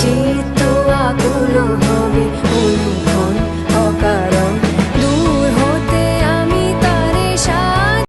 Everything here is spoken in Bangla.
जीतो आकुलो हो